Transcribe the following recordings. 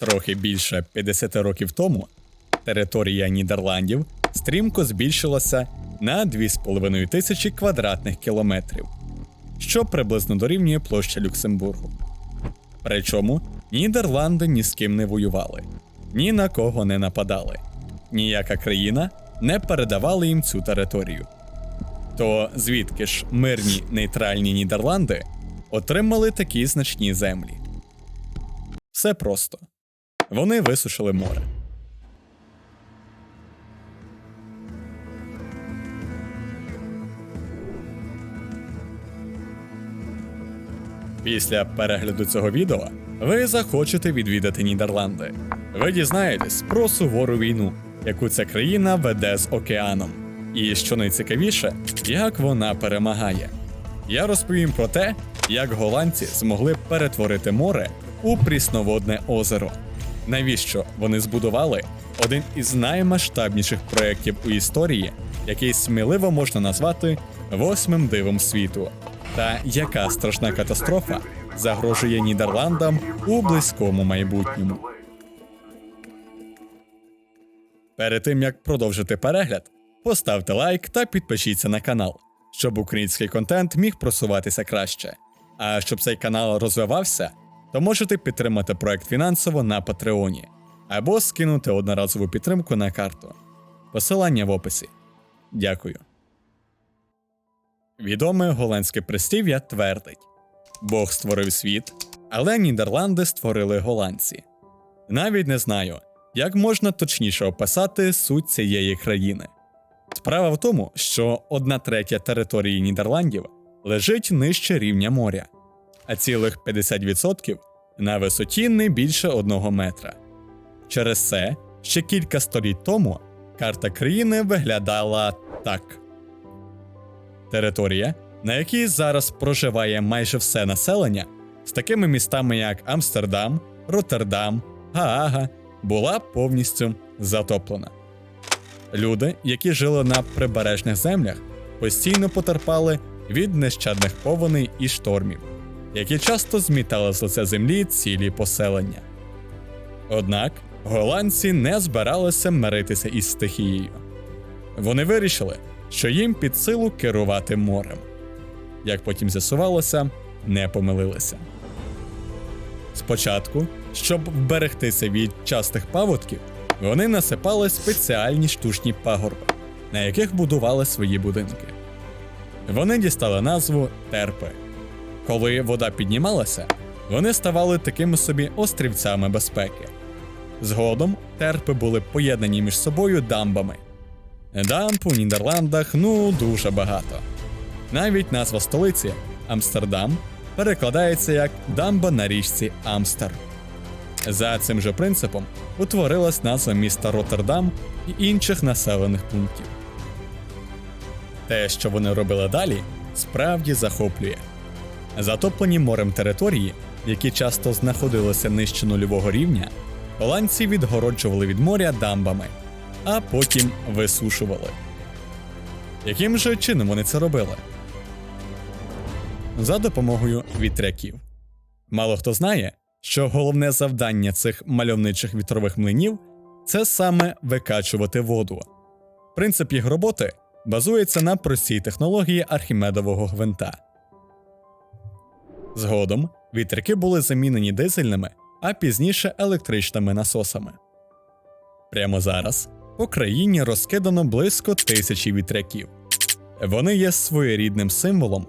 Трохи більше 50 років тому територія Нідерландів стрімко збільшилася на 2,5 тисячі квадратних кілометрів, що приблизно дорівнює площа Люксембургу. Причому Нідерланди ні з ким не воювали, ні на кого не нападали, ніяка країна не передавала їм цю територію. То звідки ж мирні нейтральні Нідерланди отримали такі значні землі? Все просто. Вони висушили море. Після перегляду цього відео ви захочете відвідати Нідерланди. Ви дізнаєтесь про сувору війну, яку ця країна веде з океаном. І що найцікавіше, як вона перемагає. Я розповім про те, як голландці змогли перетворити море у прісноводне озеро. Навіщо вони збудували один із наймасштабніших проєктів у історії, який сміливо можна назвати восьмим дивом світу, та яка страшна катастрофа загрожує Нідерландам у близькому майбутньому. Перед тим як продовжити перегляд, поставте лайк та підпишіться на канал, щоб український контент міг просуватися краще. А щоб цей канал розвивався, то можете підтримати проект фінансово на Патреоні або скинути одноразову підтримку на карту. Посилання в описі. Дякую. Відоме голландське прислів'я твердить: Бог створив світ, але Нідерланди створили голландці. Навіть не знаю, як можна точніше описати суть цієї країни. Справа в тому, що одна третя території Нідерландів лежить нижче рівня моря, а цілих 50% на висоті не більше одного метра. Через це ще кілька століть тому карта країни виглядала так. Територія, на якій зараз проживає майже все населення, з такими містами як Амстердам, Роттердам, Гаага, була повністю затоплена. Люди, які жили на прибережних землях, постійно потерпали від нещадних повеней і штормів, які часто змітали з лиця землі цілі поселення. Однак голландці не збиралися миритися із стихією. Вони вирішили, що їм під силу керувати морем. Як потім з'ясувалося, не помилилися. Спочатку, щоб вберегтися від частих паводків, вони насипали спеціальні штучні пагорби, на яких будували свої будинки. Вони дістали назву терпи. Коли вода піднімалася, вони ставали такими собі острівцями безпеки. Згодом терпи були поєднані між собою дамбами. Дамб у Нідерландах ну дуже багато. Навіть назва столиці Амстердам перекладається як дамба на річці Амстер. За цим же принципом утворилась назва міста Роттердам і інших населених пунктів. Те, що вони робили далі, справді захоплює. Затоплені морем території, які часто знаходилися нижче нульового рівня, голландці відгороджували від моря дамбами, а потім висушували. Яким же чином вони це робили? За допомогою вітряків. Мало хто знає, що головне завдання цих мальовничих вітрових млинів це саме викачувати воду. Принцип їх роботи базується на простій технології архімедового гвинта. Згодом вітряки були замінені дизельними, а пізніше електричними насосами. Прямо зараз по країні розкидано близько тисячі вітряків. Вони є своєрідним символом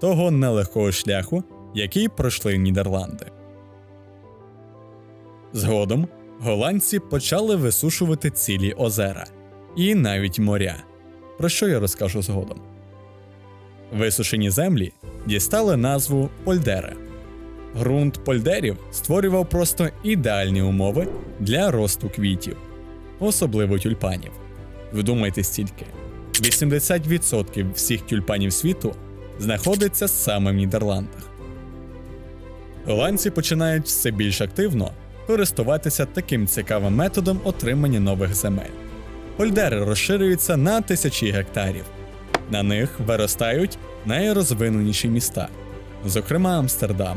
того нелегкого шляху, який пройшли Нідерланди. Згодом голландці почали висушувати цілі озера і навіть моря, про що я розкажу згодом. Висушені землі дістали назву польдера. Ґрунт польдерів створював просто ідеальні умови для росту квітів, особливо тюльпанів. Вдумайтесь тільки: 80% всіх тюльпанів світу знаходиться саме в Нідерландах. Голландці починають все більш активно користуватися таким цікавим методом отримання нових земель. Польдери розширюються на тисячі гектарів. На них виростають найрозвиненіші міста, зокрема Амстердам.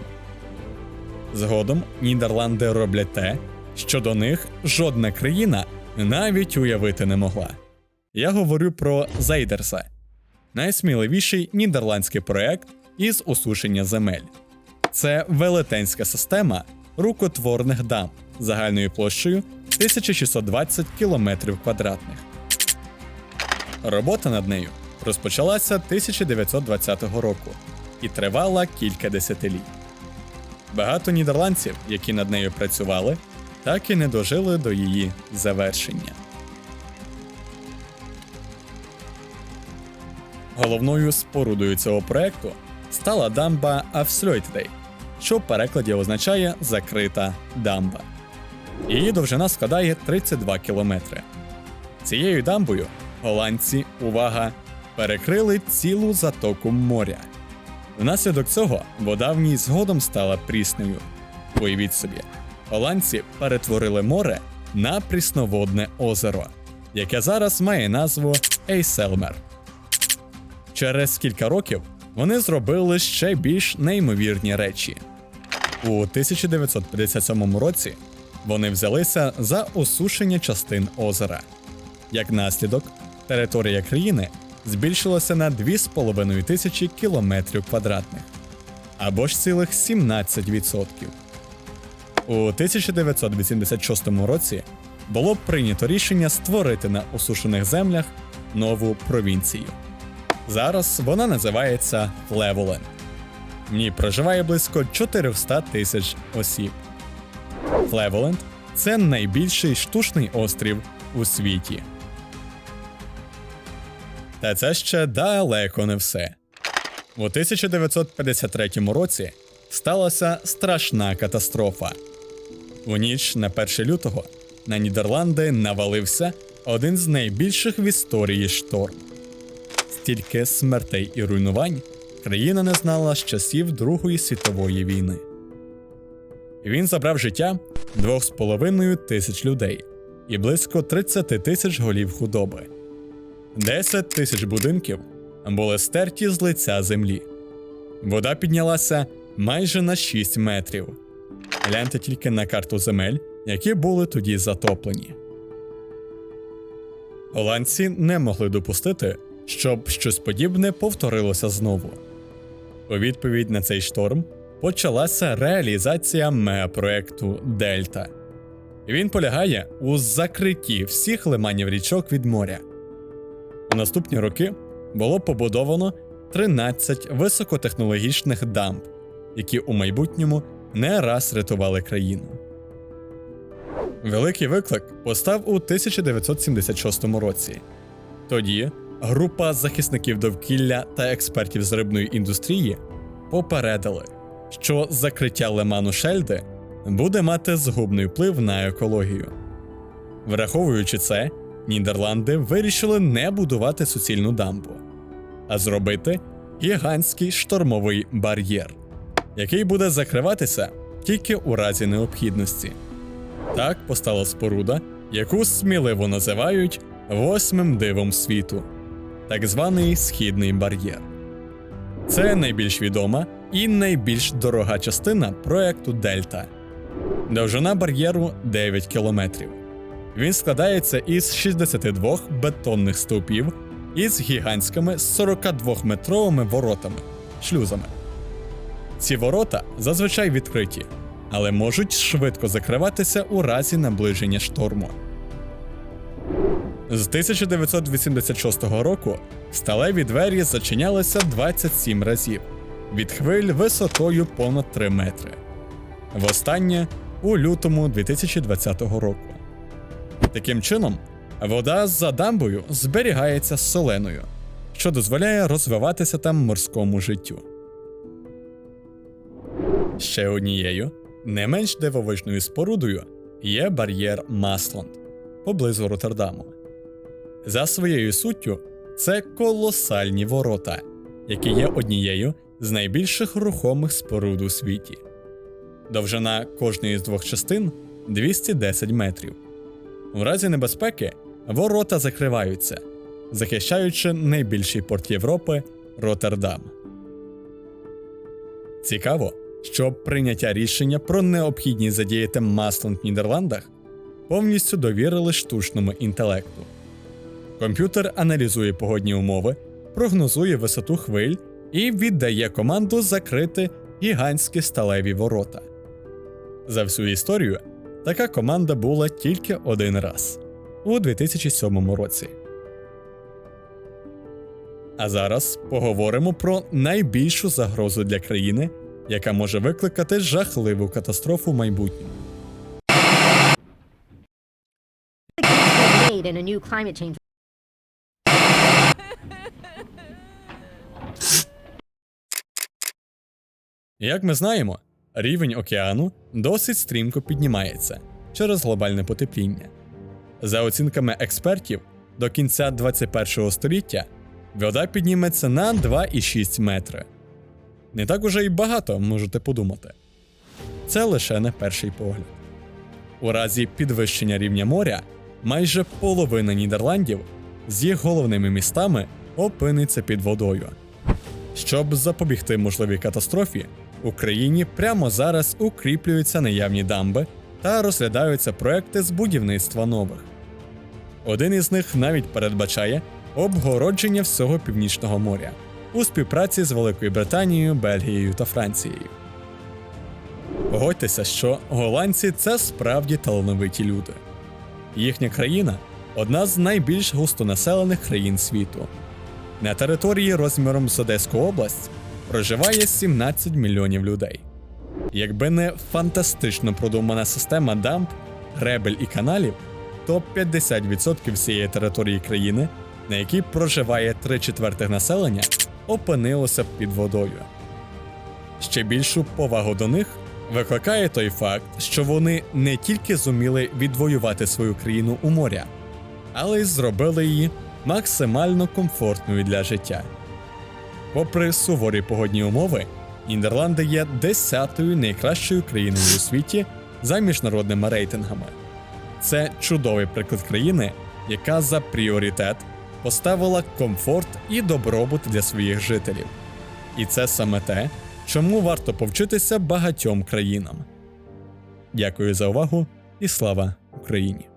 Згодом Нідерланди роблять те, що до них жодна країна навіть уявити не могла. Я говорю про Зайдерса, найсміливіший нідерландський проект із осушення земель. Це велетенська система рукотворних дам загальною площею 1620 км квадратних. Робота над нею розпочалася 1920 року і тривала кілька десятиліть. Багато нідерландців, які над нею працювали, так і не дожили до її завершення. Головною спорудою цього проекту стала дамба Afsluitdijk, що в перекладі означає закрита дамба. Її довжина складає 32 кілометри. Цією дамбою голландці, увага, перекрили цілу затоку моря. Внаслідок цього вода в ній згодом стала прісною. Уявіть собі, голландці перетворили море на прісноводне озеро, яке зараз має назву Ейселмер. Через кілька років вони зробили ще більш неймовірні речі. У 1957 році вони взялися за осушення частин озера. Як наслідок, територія країни збільшилася на 2,5 тисячі кілометрів квадратних, або ж цілих 17%. У 1986 році було прийнято рішення створити на осушених землях нову провінцію. Зараз вона називається Флеволенд. В ній проживає близько 400 тисяч осіб. Флеволенд це найбільший штучний острів у світі. Та це ще далеко не все. У 1953 році сталася страшна катастрофа. У ніч на 1 лютого на Нідерланди навалився один з найбільших в історії шторм. Стільки смертей і руйнувань країна не знала з часів Другої світової війни. Він забрав життя 2,5 тисяч людей і близько 30 тисяч голів худоби. 10 тисяч будинків були стерті з лиця землі. Вода піднялася майже на 6 метрів. Гляньте тільки на карту земель, які були тоді затоплені. Голландці не могли допустити, щоб щось подібне повторилося знову. У відповідь на цей шторм почалася реалізація мегапроекту Дельта. Він полягає у закритті всіх лиманів річок від моря. Наступні роки було побудовано 13 високотехнологічних дамб, які у майбутньому не раз рятували країну. Великий виклик постав у 1976 році. Тоді група захисників довкілля та експертів з рибної індустрії попередили, що закриття лиману Шельди буде мати згубний вплив на екологію. Враховуючи це, Нідерланди вирішили не будувати суцільну дамбу, а зробити гігантський штормовий бар'єр, який буде закриватися тільки у разі необхідності. Так постала споруда, яку сміливо називають восьмим дивом світу, так званий східний бар'єр. Це найбільш відома і найбільш дорога частина проекту Дельта. Довжина бар'єру 9 кілометрів. Він складається із 62 бетонних стовпів із гігантськими 42-метровими воротами шлюзами. Ці ворота зазвичай відкриті, але можуть швидко закриватися у разі наближення шторму. З 1986 року сталеві двері зачинялися 27 разів від хвиль висотою понад 3 метри. Востаннє у лютому 2020 року. Таким чином, вода за дамбою зберігається соленою, що дозволяє розвиватися там морському життю. Ще однією, не менш дивовижною спорудою є бар'єр Масланд поблизу Роттердаму. За своєю суттю, це колосальні ворота, які є однією з найбільших рухомих споруд у світі. Довжина кожної з двох частин 210 метрів. У разі небезпеки ворота закриваються, захищаючи найбільший порт Європи Роттердам. Цікаво, що прийняття рішення про необхідність задіяти маслом в Нідерландах повністю довірили штучному інтелекту. Комп'ютер аналізує погодні умови, прогнозує висоту хвиль і віддає команду закрити гігантські сталеві ворота. За всю історію така команда була тільки один раз у 2007 році. А зараз поговоримо про найбільшу загрозу для країни, яка може викликати жахливу катастрофу в майбутньому. Як ми знаємо, рівень океану досить стрімко піднімається через глобальне потепління. За оцінками експертів, до кінця 21 століття вода підніметься на 2,6 метри. Не так уже й багато можете подумати. Це лише на перший погляд. У разі підвищення рівня моря майже половина Нідерландів з їх головними містами опиниться під водою. Щоб запобігти можливій катастрофі, в Україні прямо зараз укріплюються наявні дамби та розглядаються проекти з будівництва нових. Один із них навіть передбачає обгородження всього північного моря у співпраці з Великою Британією, Бельгією та Францією. Погодьтеся, що голландці це справді талановиті люди. Їхня країна одна з найбільш густонаселених країн світу. На території розміром з Одеську область проживає 17 мільйонів людей. Якби не фантастично продумана система дамб, гребель і каналів, то 50% всієї території країни, на якій проживає 3 четвертих населення, опинилося б під водою. Ще більшу повагу до них викликає той факт, що вони не тільки зуміли відвоювати свою країну у моря, але й зробили її максимально комфортною для життя. Попри суворі погодні умови, Нідерланди є десятою найкращою країною у світі за міжнародними рейтингами. Це чудовий приклад країни, яка за пріоритет поставила комфорт і добробут для своїх жителів. І це саме те, чому варто повчитися багатьом країнам. Дякую за увагу і слава Україні!